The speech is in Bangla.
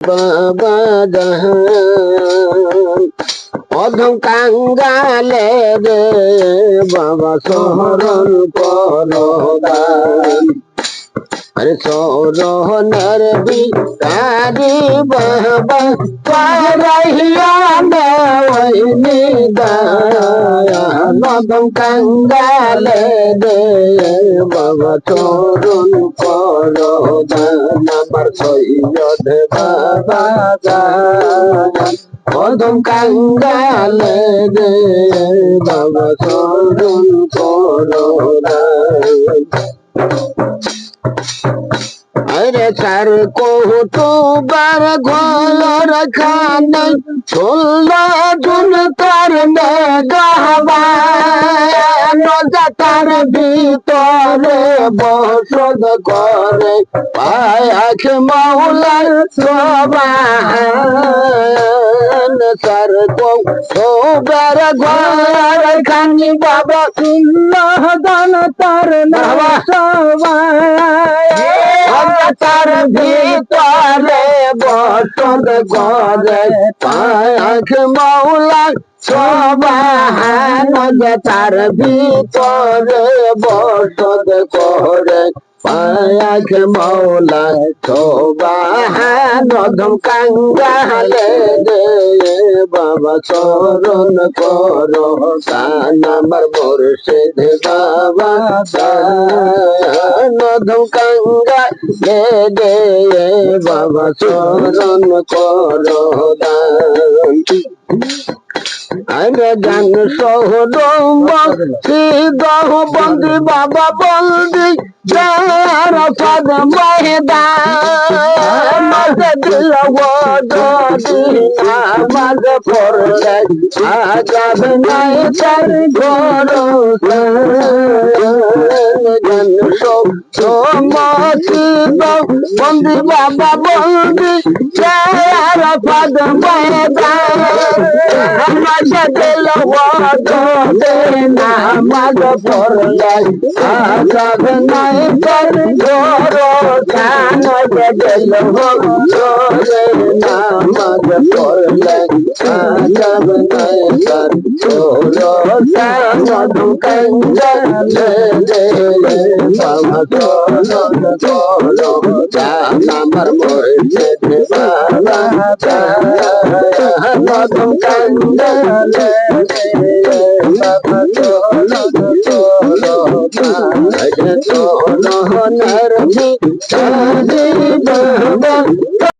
বাবা জাহান অধম কাঙ্গালে রে বাবা শরণ করদান। আরে সরহনের বিকারি বাবা পারাইয়া দেওয়াইনি নদম কাঙ্গালে রে বাবা চরণ করদান আমার সৈয়দ বাবা কদম কাঙ্গালে রে বাবা চরণ করদান আরে চার কৌতুবার ঘর খান ষোল জন তার তার ভিতরে বসদ করে। পায়াখ মাওলার সবান চার কৌতুবার ঘর খানি বাবা সুল্লাহ দান তার নামা তার ভিতরে বসত করে পাখ মৌলা সবাহান তার ভিতরে বসত করে পায়াখ মৌলা সবাহান ধম কাঙ্গালে রে বাবা চরণ কর আমার মুর্শিদ বাবা নধম কাঙ্গা দে দে বাবা চরণ কর আরে গান সহদম সিদ্ধ বন্দি বাবা বন্দি যার পদ ময়দান মাঝে দিল যদি নামাজ পড়লে আজাব নাই তার ঘর গান সমাসিদ বন্দি বাবা বন্দি যার পদ ময়দান। আমাকে দিল দে নামাজ পড়লে আজাব নাই তার ঘর কান দিল দে নামাজ পড়লে আজাব নাই তার ঘর কান দুকাঙ্গলে দে বাবা চরণ করো জান আমার মরছে বাবা মধু কাঙ্গলে বাবা চরণ করো জান চরণের ভিতরে বাবা